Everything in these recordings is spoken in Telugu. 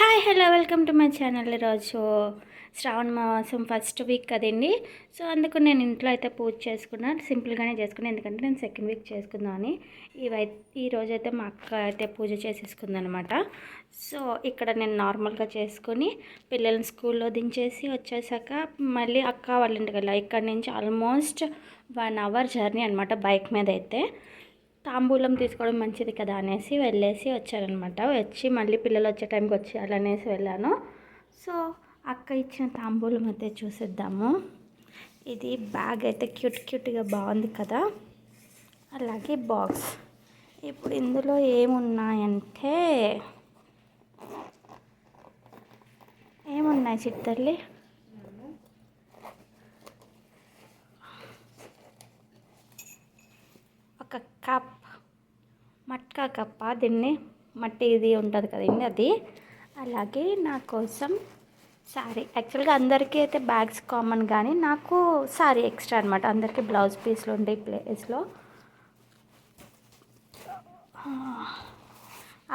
Hi hello welcome to my channel ఈరోజు శ్రావణ మాసం ఫస్ట్ వీక్ కదండి. సో అందుకు నేను ఇంట్లో అయితే పూజ చేసుకున్నాను సింపుల్గానే చేసుకున్నాను ఎందుకంటే నేను సెకండ్ వీక్ చేసుకుందామని. ఇవై ఈ రోజు అయితే మా అక్క అయితే పూజ చేసేసుకుందనమాట. సో ఇక్కడ నేను నార్మల్గా చేసుకుని పిల్లల్ని స్కూల్లో దించేసి వచ్చేసాక మళ్ళీ అక్క వాళ్ళ ఇంటికి వెళ్ళా. ఇక్కడ నుంచి ఆల్మోస్ట్ వన్ అవర్ జర్నీ అనమాట బైక్ మీద అయితే. తాంబూలం తీసుకోవడం మంచిది కదా అనేసి వెళ్ళేసి వచ్చారనమాట. వచ్చి మళ్ళీ పిల్లలు వచ్చే టైంకి వచ్చేయాలనేసి వెళ్ళాను. సో అక్క ఇచ్చిన తాంబూలం అయితే చూసేద్దాము. ఇది బ్యాగ్ అయితే క్యూట్ క్యూట్గా బాగుంది కదా. అలాగే బాక్స్. ఇప్పుడు ఇందులో ఏమున్నాయంటే ఏమున్నాయి చిత్తల్లి ఒక కప్ మట్కా కప్ప దీన్ని మట్టి ఇది ఉంటుంది కదండి అది. అలాగే నా కోసం శారీ యాక్చువల్గా అందరికీ అయితే బ్యాగ్స్ కామన్ కానీ నాకు శారీ ఎక్స్ట్రా అనమాట అందరికీ బ్లౌజ్ పీస్లు ఉండే ప్లేస్లో.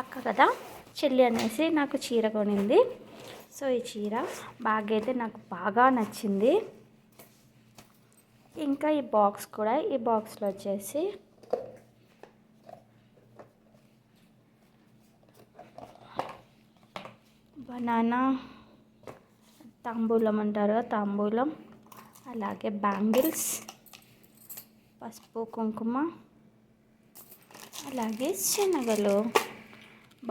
అక్క కదా చెల్లి అనేసి నాకు చీర కొనింది. సో ఈ చీర బాగా అయితే నాకు బాగా నచ్చింది. ఇంకా ఈ బాక్స్ కూడా ఈ బాక్స్లో వచ్చేసి బనానా తాంబూలం అంటారు తాంబూలం. అలాగే బ్యాంగిల్స్ పసుపు కుంకుమ. అలాగే శనగలు.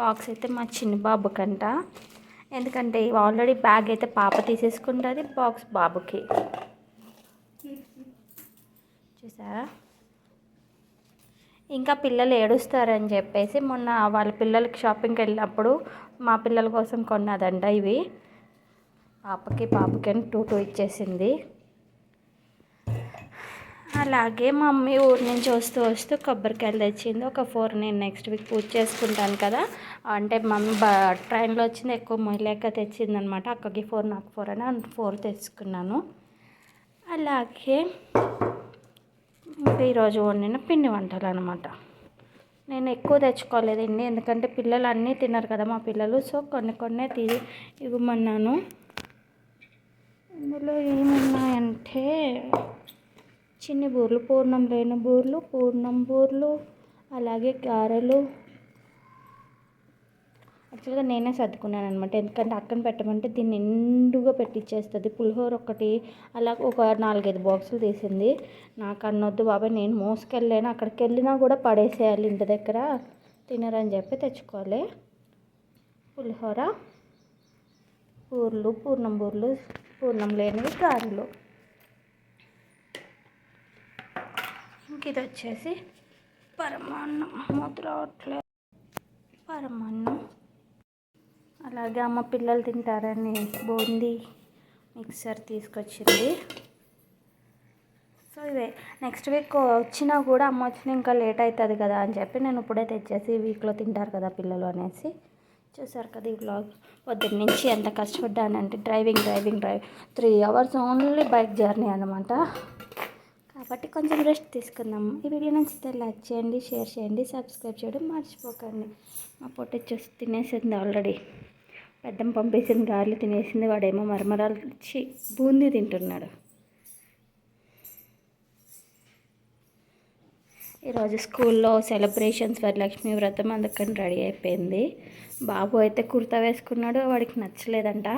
బాక్స్ అయితే మా చిన్న బాబుకంట. ఎందుకంటే ఆల్రెడీ బ్యాగ్ అయితే పాప తీసేసుకుంటుంది బాక్స్ బాబుకి. చూసారా? ఇంకా పిల్లలు ఏడుస్తారని చెప్పేసి మొన్న వాళ్ళ పిల్లలకి షాపింగ్కి వెళ్ళినప్పుడు మా పిల్లల కోసం కొన్నదంట ఇవి. పాపకి పాపకి అని టూ టూ ఇచ్చేసింది. అలాగే మా మమ్మీ ఊరి నుంచి వస్తూ వస్తూ కొబ్బరికాయలు తెచ్చింది. ఒక ఫోర్ నేను నెక్స్ట్ వీక్ పూజ చేసుకుంటాను కదా. అంటే మమ్మీ బ ట్రైన్లో వచ్చింది ఎక్కువ మొయ్యలేక తెచ్చింది అనమాట అక్కకి ఫోర్ నాకు ఫోర్ అని ఫోర్ తెచ్చుకున్నాను. అలాగే ఈరోజు వండిన పిండి వంటలు అనమాట నేను ఎక్కువ తెచ్చుకోలేదండి ఎందుకంటే పిల్లలు అన్నీ తిన్నారు కదా మా పిల్లలు. సో కొన్ని కొన్ని తీ ఇవ్వమన్నాను. ఇందులో ఏమున్నాయంటే చిన్ని బూర్లు పూర్ణం లేని బూర్లు పూర్ణం బూర్లు అలాగే గారెలు యాక్చువల్గా నేనే సర్దుకున్నాను అనమాట ఎందుకంటే అక్కన పెట్టమంటే దీన్ని నిండుగా పెట్టించేస్తుంది పులిహోర ఒకటి అలా ఒక నాలుగైదు బాక్సులు తీసింది. నాకు అన్నొద్దు బాబాయ్ నేను మోసుకెళ్ళాను. అక్కడికి వెళ్ళినా కూడా పడేసేయాలి ఇంటి దగ్గర. తినరని చెప్పి తెచ్చుకోవాలి. పులిహోర పూర్లు పూర్ణం బూర్లు పూర్ణం లేనివి గారెలు. ఇంక ఇది వచ్చేసి పరమాన్నం. మూత రావట్లేదు. పరమాన్నం. అలాగే అమ్మ పిల్లలు తింటారని బూందీ మిక్సర్ తీసుకొచ్చింది. సో ఇవే నెక్స్ట్ వీక్ వచ్చినా కూడా అమ్మ వచ్చినా ఇంకా లేట్ అవుతుంది కదా అని చెప్పి నేను ఇప్పుడే తెచ్చేసి వీక్లో తింటారు కదా పిల్లలు అనేసి. చూసారు కదా ఈ బ్లాగ్ పొద్దున్న నుంచి ఎంత కష్టపడ్డానంటే driving driving drive three hours only bike journey అనమాట కాబట్టి కొంచెం రెస్ట్ తీసుకుందాము ఈ వీడియో నచ్చితే లైక్ చేయండి షేర్ చేయండి సబ్స్క్రైబ్ చేయడం మర్చిపోకండి. మా పొట్టి చూసి తినేసింది ఆల్రెడీ. పెద్దం పంపేసింది గాలి తినేసింది వాడేమో మరమరాలు ఇచ్చి బూందీ తింటున్నాడు. ఈరోజు స్కూల్లో సెలబ్రేషన్స్ వరలక్ష్మి వ్రతం అందుకని రెడీ అయిపోయింది. బాబు అయితే కుర్తా వేసుకున్నాడు వాడికి నచ్చలేదంట.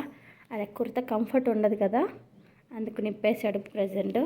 అదే కుర్తా కంఫర్ట్ ఉండదు కదా అందుకు నిప్పేశాడు ప్రజెంట్.